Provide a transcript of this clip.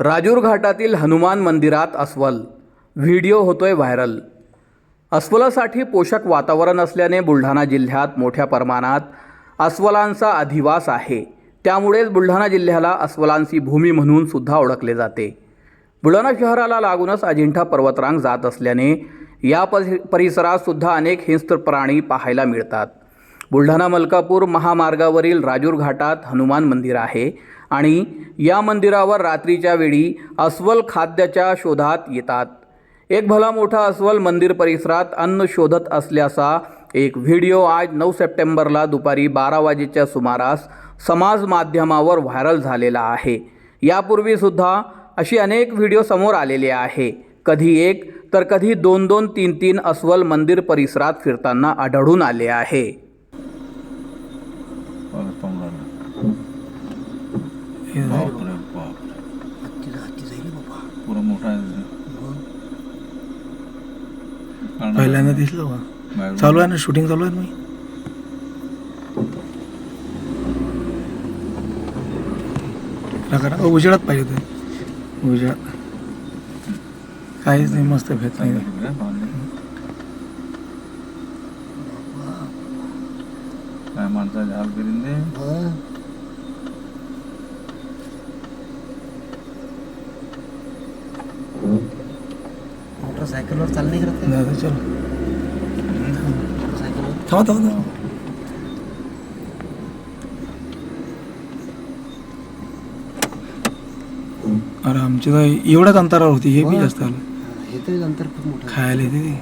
राजूर घाटातील हनुमान मंदिरात अस्वल. व्हिडिओ होतोय व्हायरल. अस्वलासाठी पोषक वातावरण असल्याने बुलढाणा जिल्ह्यात मोठ्या प्रमाणात अस्वलांचा अधिवास आहे. त्यामुळेच बुलढाणा जिल्ह्याला अस्वलांची भूमी म्हणून सुद्धा ओळखले जाते. बुलढाणा शहराला लागूनच अजिंठा पर्वतरांग जात असल्याने या परिसरात सुद्धा अनेक हिंस्त्र प्राणी पाहायला मिळतात. बुलढाणा मलकापूर महामार्गावरील राजूर घाटात हनुमान मंदिर आहे. आणि या मंदिरावर रात्रीच्या वेळी अस्वल खाद्याच्या शोधात येतात. एक भला मोठा अस्वल मंदिर परिसरात अन्न शोधत असल्याचा एक व्हिडिओ आज नऊ सप्टेंबरला दुपारी बारा वाजेच्या सुमारास समाज माध्यमावर व्हायरल झालेला आहे. यापूर्वीसुद्धा अशी अनेक व्हिडिओ समोर आलेले आहे. कधी एक तर कधी दोन दोन तीन तीन अस्वल मंदिर परिसरात फिरताना आढळून आले आहे. परत पाहून बापरे बाप पुरा मोठा आहे कारण पहिल्यांदा दिसलं बाहेरून- चालू आहे ना शूटिंग चालू आहे ना मी? करा उजेडात पाहिजे ते उजेडात काहीच नाही मस्त भेट नाही. का पाहुणे? काय माणसाचे हाल करीन ते? मोटरसायकलवर चालणे करत का? दादा चल मोटरसायकलवर थांबा थांबा थांबा. अरे आमची तर एवढ्याच अंतरावर होती हे बी जास्त आलं हे तरी अंतर खूप मोठं. खायला येते ते